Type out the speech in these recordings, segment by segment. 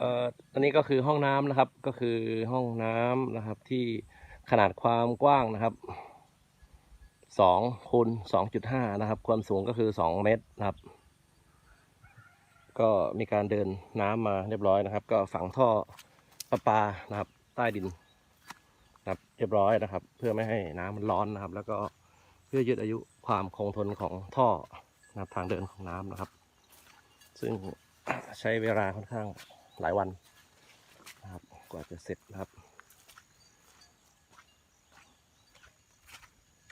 เอ่ออันนี้ก็คือห้องน้ำนะครับ ก็คือห้องน้ำนะครับ ที่ขนาดความกว้างนะครับสองคูณสองจุดห้านะครับ ความสูงก็คือสองเมตรนะครับ ก็มีการเดินน้ำมาเรียบร้อยนะครับ ก็ฝังท่อประปานะครับ ใต้ดินนะครับ เรียบร้อยนะครับ เพื่อไม่ให้น้ำมันร้อนนะครับ แล้วก็เพื่อยืดอายุความคงทนของท่อนะครับทางเดินของน้ำนะครับ ซึ่งใช้เวลาค่อนข้าง หลายวันนะครับกว่าจะเสร็จนะครับ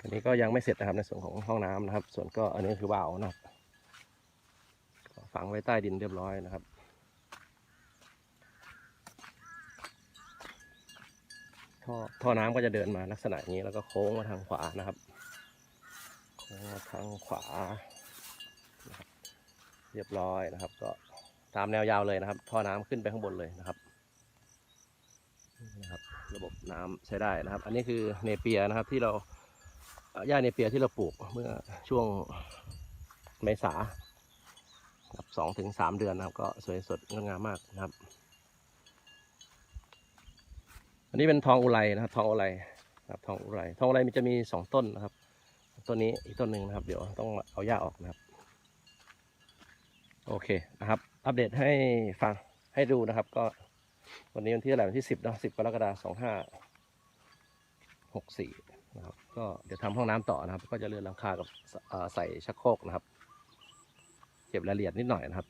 อันนี้ก็ยังไม่เสร็จนะครับในส่วนของห้องน้ำนะครับ ส่วนก็อันนี้คือว่าวนะครับฝังไว้ใต้ดินเรียบร้อยนะครับท่อท่อน้ำก็จะเดินมาลักษณะอย่างนี้แล้วก็โค้งมาทางขวานะครับ โค้งมาทางขวาเรียบร้อยนะครับ ก็ ตามแนวยาวเลยนะครับ ท่อน้ำขึ้นไปข้างบนเลยนะครับนะครับ ระบบน้ำใช้ได้นะครับ อันนี้คือเนเปียนะครับที่เราเอ่อหญ้าเนเปียที่เราปลูกเมื่อช่วงเมษาครับสองถึงสามเดือนนะครับ ก็สวยสดงดงามมากนะครับ อันนี้เป็นทองอุไรนะครับ ทองอุไรครับทองอุไรทองอุไรมันจะมีสองต้นนะครับต้นนี้อีกต้นหนึ่งนะครับ เดี๋ยวต้องเอาหญ้าออกนะครับ โอเคนะครับ อัปเดตให้ฟังให้ดูนะครับ ก็วันนี้วันที่เท่าไหร่วันที่สิบนะสิบกรกฎาคมสองห้าหกสี่นะครับ ก็เดี๋ยวทำห้องน้ำต่อนะครับ ก็จะเลื่อนหลังคากับสเอ่อใส่ชักโครกนะครับ เก็บรายละเอียดนิดหน่อยนะครับ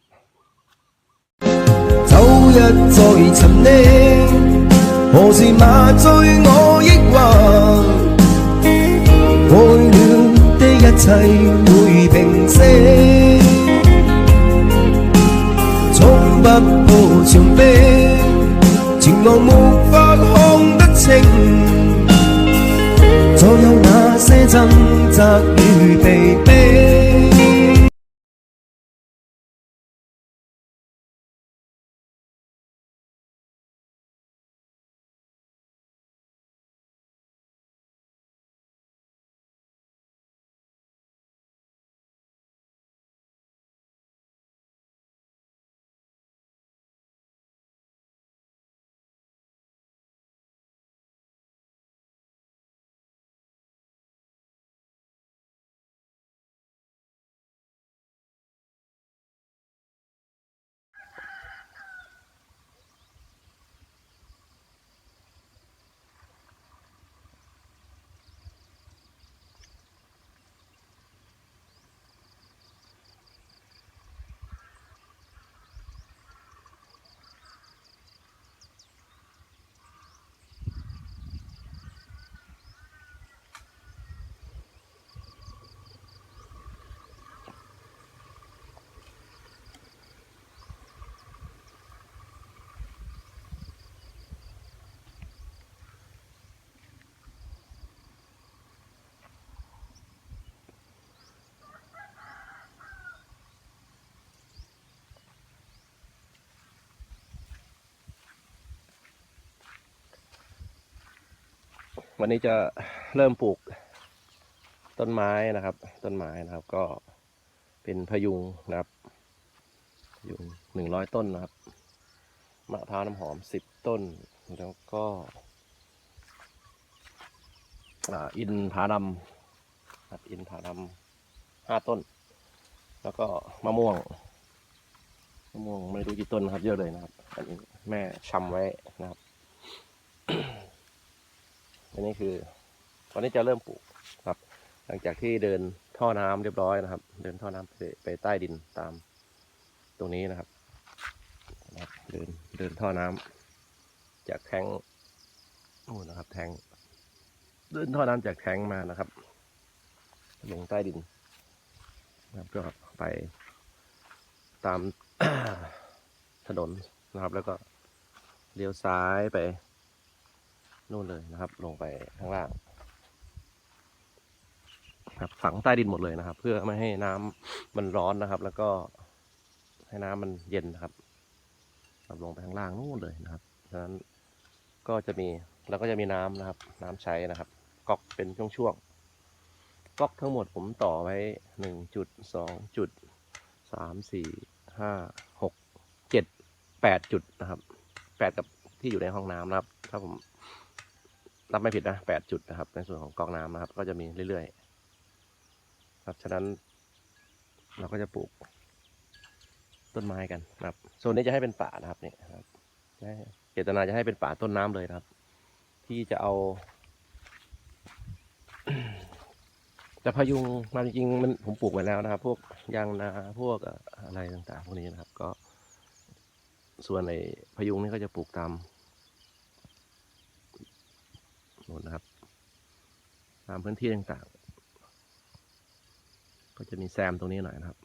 走一再寻你，何时麻醉我抑郁？爱恋的一切会平息，冲 不破墙壁，情路没法看得清，左右那些挣扎与被逼。 วันนี้จะเริ่มปลูกต้นไม้นะครับ ต้นไม้นะครับก็เป็นพยุงนะครับพยุงหนึ่งร้อยต้นนะครับมะพร้าวน้ำหอมสิบต้น แล้วก็อ,อินผาดำครับอินผาดำห้าต้น แล้วก็มะม่วงมะม่วงไม่รู้กี่ต้นนะครับ เยอะเลยนะครับ อันนี้แม่ชำไว้นะครับ อันนี้คือวันนี้จะเริ่มปลูกครับ หลังจากที่เดินท่อน้ำเรียบร้อยนะครับ เดินท่อน้ำไปไปใต้ดินตามตรงนี้นะครับ เดินเดินท่อน้ำจากแทงนู่นนะครับ แทงเดินท่อน้ำจากแทงมานะครับ ลงใต้ดินนะครับก็ไปตามถนนนะครับ แล้วก็เลี้ยวซ้ายไป นู่นเลยนะครับ ลงไปข้างล่างครับฝังใต้ดินหมดเลยนะครับ เพื่อไม่ให้น้ำมันร้อนนะครับ แล้วก็ให้น้ำมันเย็นนะครับครับลงไปข้างล่างนู่นเลยนะครับฉะนั้นก็จะมีเราก็จะมีน้ำนะครับ น้ำใช้นะครับก๊อกเป็นช่วงๆก๊อกทั้งหมดผมต่อไว้หนึ่งจุดสองจุดสามสี่ห้าหกเจ็ดแปดจุดนะครับแปดกับที่อยู่ในห้องน้ำนะครับ ถ้าผม นับไม่ผิดนะแปดจุดนะครับ ในส่วนของกอกน้ำนะครับ ก็จะมีเรื่อยๆครับฉะนั้น เราก็จะปลูก ต้นไม้กันนะครับโซนนี้จะให้เป็นป่านะครับเนี่นะครับเจตนาจะให้เป็นป่าต้นน้ำเลยนะครับ ที่จะเอาแต่พยุงมาจริงๆมันผมปลูกไว้แล้วนะครับ พวกยางนาพวกอะไรต่างๆ พวกนี้นะครับ ก็ ส่วนในพยุงนี่ก็จะปลูกตาม น่นนะครับ ตามพื้นที่ต่างๆ ก็จะมีแซมตรงนี้หน่อยนะครับ